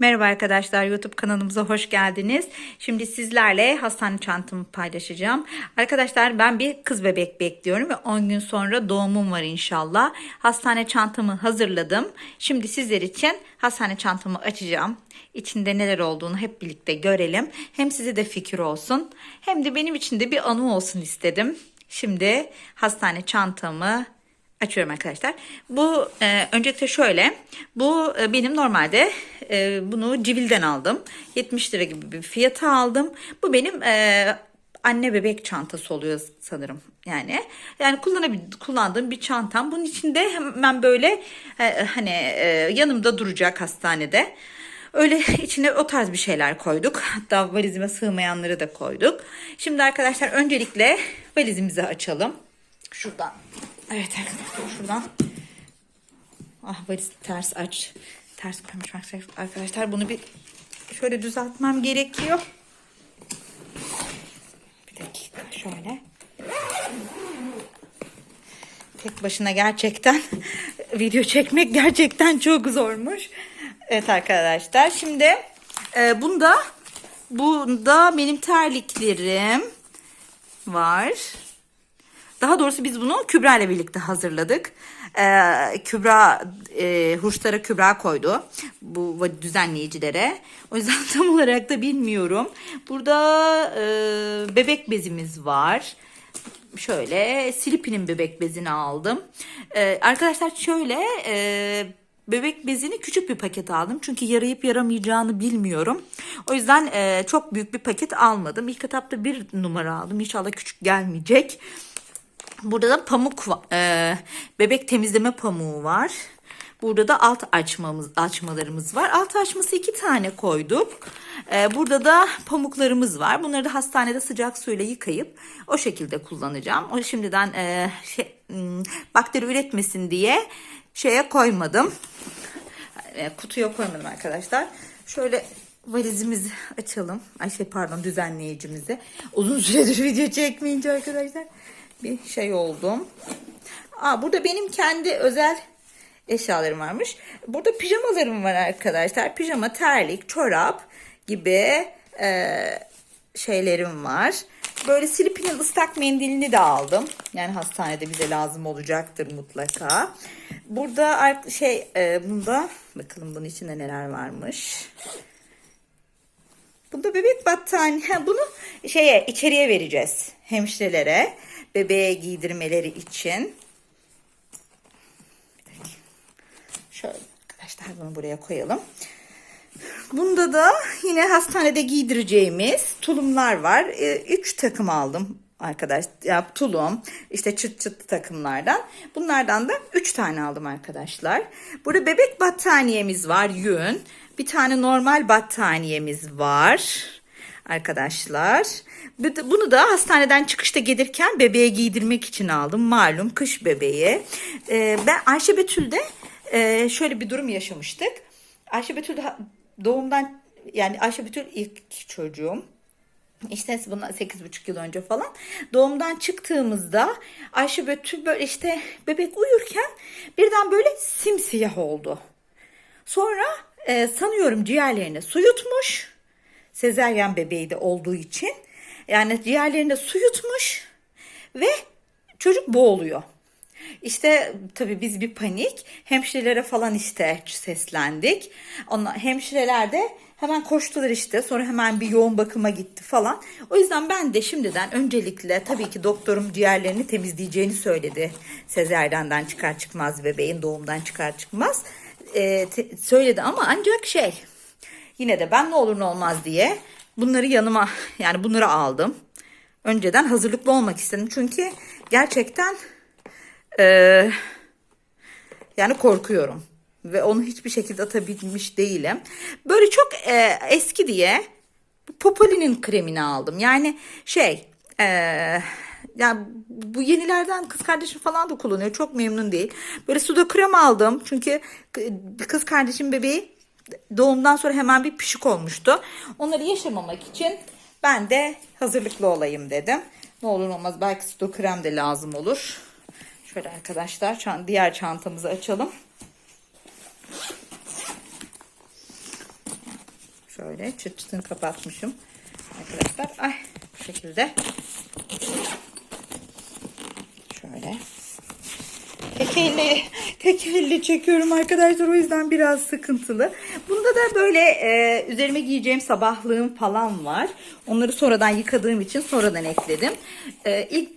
Merhaba arkadaşlar YouTube kanalımıza hoş geldiniz. Şimdi sizlerle hastane çantamı paylaşacağım. Arkadaşlar ben bir kız bebek bekliyorum ve 10 gün sonra doğumum var inşallah. Hastane çantamı hazırladım. Şimdi sizler için hastane çantamı açacağım. İçinde neler olduğunu hep birlikte görelim. Hem size de fikir olsun hem de benim için de bir anı olsun istedim. Şimdi hastane çantamı Açıyorum arkadaşlar. Bu e, öncelikle şöyle. Bu e, benim normalde e, bunu Civil'den aldım. 70 lira gibi bir fiyata aldım. Bu benim e, anne bebek çantası oluyor sanırım. Yani yani kullanabil kullandığım bir çantam. Bunun içinde hemen böyle e, hani e, yanımda duracak hastanede. Öyle içine o tarz bir şeyler koyduk. Hatta valizime sığmayanları da koyduk. Şimdi arkadaşlar öncelikle valizimizi açalım. Şuradan. Evet arkadaşlar şuradan. Ah valiz ters aç. Ters koymuş arkadaşlar. Bunu bir şöyle düzeltmem gerekiyor. Bir dakika şöyle. Tek başına gerçekten video çekmek gerçekten çok zormuş. Evet arkadaşlar. Şimdi e, bunda bunda benim terliklerim var. Daha doğrusu biz bunu Kübra ile birlikte hazırladık. Ee, Kübra, e, Hurçlara Kübra koydu bu düzenleyicilere. O yüzden tam olarak da bilmiyorum. Burada e, bebek bezimiz var. Şöyle Silipi'nin bebek bezini aldım. Ee, arkadaşlar şöyle e, bebek bezini küçük bir paket aldım. Çünkü yarayıp yaramayacağını bilmiyorum. O yüzden e, çok büyük bir paket almadım. İlk etapta bir numara aldım. İnşallah küçük gelmeyecek. Burada da pamuk e, bebek temizleme pamuğu var. Burada da alt açmamız açmalarımız var. Alt açması iki tane koyduk. E, burada da pamuklarımız var. Bunları da hastanede sıcak suyla yıkayıp o şekilde kullanacağım. O şimdiden e, şey, hmm, bakteri üretmesin diye şeye koymadım. E, kutuya koymadım arkadaşlar. Şöyle valizimizi açalım. Ay şey pardon düzenleyicimizi. Uzun süredir video çekmeyince arkadaşlar bir şey oldum. Aa, burada benim kendi özel eşyalarım varmış. Burada pijamalarım var arkadaşlar. Pijama, terlik, çorap gibi e, şeylerim var. Böyle Silipi'nin ıslak mendilini de aldım. Yani hastanede bize lazım olacaktır mutlaka. Burada şey e, bunda bakalım bunun içinde neler varmış. Bunda bebek battaniye. Bunu şeye içeriye vereceğiz hemşirelere bebeğe giydirmeleri için. Şöyle arkadaşlar bunu buraya koyalım. Bunda da yine hastanede giydireceğimiz tulumlar var. 3 ee, takım aldım arkadaş. Ya, tulum işte çıt çıt takımlardan. Bunlardan da 3 tane aldım arkadaşlar. Burada bebek battaniyemiz var yün. Bir tane normal battaniyemiz var arkadaşlar. Bunu da hastaneden çıkışta gelirken bebeğe giydirmek için aldım. Malum kış bebeği. Ee, ben Ayşe Betül'de e, şöyle bir durum yaşamıştık. Ayşe Betül'de doğumdan yani Ayşe Betül ilk çocuğum. İşte bundan 8,5 yıl önce falan doğumdan çıktığımızda Ayşe Betül böyle işte bebek uyurken birden böyle simsiyah oldu. Sonra e, sanıyorum ciğerlerine su yutmuş. Sezeryen bebeği de olduğu için yani ciğerlerinde su yutmuş ve çocuk boğuluyor. İşte tabii biz bir panik hemşirelere falan işte seslendik. Onlar, hemşireler de hemen koştular işte sonra hemen bir yoğun bakıma gitti falan. O yüzden ben de şimdiden öncelikle tabii ki doktorum ciğerlerini temizleyeceğini söyledi. Sezeryan'dan çıkar çıkmaz bebeğin doğumdan çıkar çıkmaz ee, söyledi ama ancak şey yine de ben ne olur ne olmaz diye bunları yanıma yani bunları aldım. Önceden hazırlıklı olmak istedim. Çünkü gerçekten e, yani korkuyorum. Ve onu hiçbir şekilde atabilmiş değilim. Böyle çok e, eski diye Popoli'nin kremini aldım. Yani şey e, yani bu yenilerden kız kardeşim falan da kullanıyor. Çok memnun değil. Böyle suda krem aldım. Çünkü kız kardeşim bebeği doğumdan sonra hemen bir pişik olmuştu. Onları yaşamamak için ben de hazırlıklı olayım dedim. Ne olur olmaz belki su krem de lazım olur. Şöyle arkadaşlar diğer çantamızı açalım. Şöyle çıt çıtını kapatmışım. Arkadaşlar ay bu şekilde. Şöyle. Tek elle, tek elle çekiyorum arkadaşlar o yüzden biraz sıkıntılı. Da böyle e, üzerime giyeceğim sabahlığım falan var. Onları sonradan yıkadığım için sonradan ekledim. E, ilk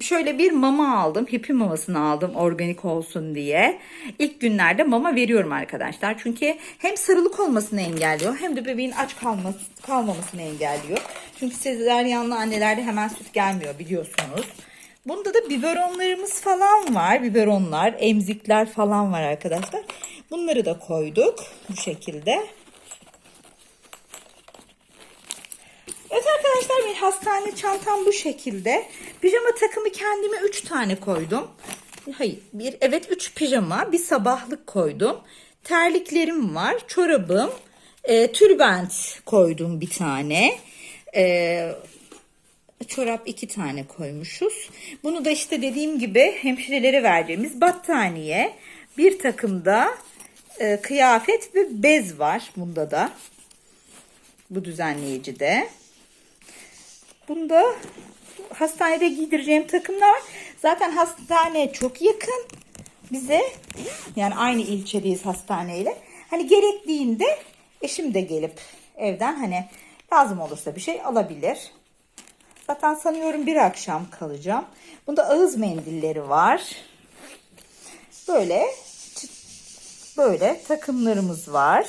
şöyle bir mama aldım. Hippie mamasını aldım organik olsun diye. İlk günlerde mama veriyorum arkadaşlar. Çünkü hem sarılık olmasını engelliyor hem de bebeğin aç kalması, kalmamasını engelliyor. Çünkü sezeryanlı annelerde hemen süt gelmiyor biliyorsunuz. Bunda da biberonlarımız falan var. Biberonlar, emzikler falan var arkadaşlar. Bunları da koyduk bu şekilde. Evet arkadaşlar bir hastane çantam bu şekilde. Pijama takımı kendime 3 tane koydum. Hayır bir evet 3 pijama bir sabahlık koydum. Terliklerim var çorabım. E, tülbent koydum bir tane. E, çorap iki tane koymuşuz. Bunu da işte dediğim gibi hemşirelere vereceğimiz battaniye. Bir takımda e, kıyafet ve bez var bunda da. Bu düzenleyicide. Bunda hastanede giydireceğim takımlar var. Zaten hastane çok yakın bize. Yani aynı ilçedeyiz hastaneyle. Hani gerektiğinde eşim de gelip evden hani lazım olursa bir şey alabilir. Zaten sanıyorum bir akşam kalacağım. Bunda ağız mendilleri var. Böyle böyle takımlarımız var.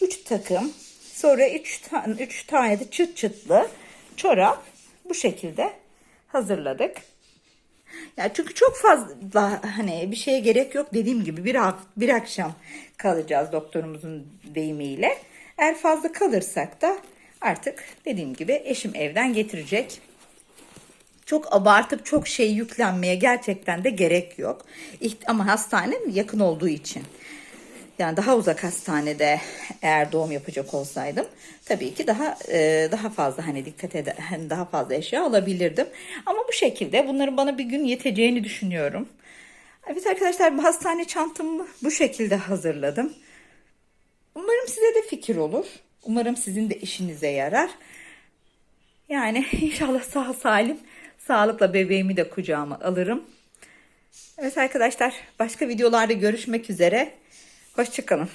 3 takım. Sonra 3 tane 3 tane de çıt çıtlı çorap bu şekilde hazırladık. Ya çünkü çok fazla hani bir şeye gerek yok dediğim gibi bir bir akşam kalacağız doktorumuzun deyimiyle. Eğer fazla kalırsak da artık dediğim gibi eşim evden getirecek. Çok abartıp çok şey yüklenmeye gerçekten de gerek yok. Ama hastane yakın olduğu için. Yani daha uzak hastanede eğer doğum yapacak olsaydım tabii ki daha e, daha fazla hani dikkat eder hani daha fazla eşya alabilirdim. Ama bu şekilde bunların bana bir gün yeteceğini düşünüyorum. Evet arkadaşlar hastane çantamı bu şekilde hazırladım. Umarım size de fikir olur. Umarım sizin de işinize yarar. Yani inşallah sağ salim sağlıkla bebeğimi de kucağıma alırım. Evet arkadaşlar başka videolarda görüşmek üzere. Hoşçakalın.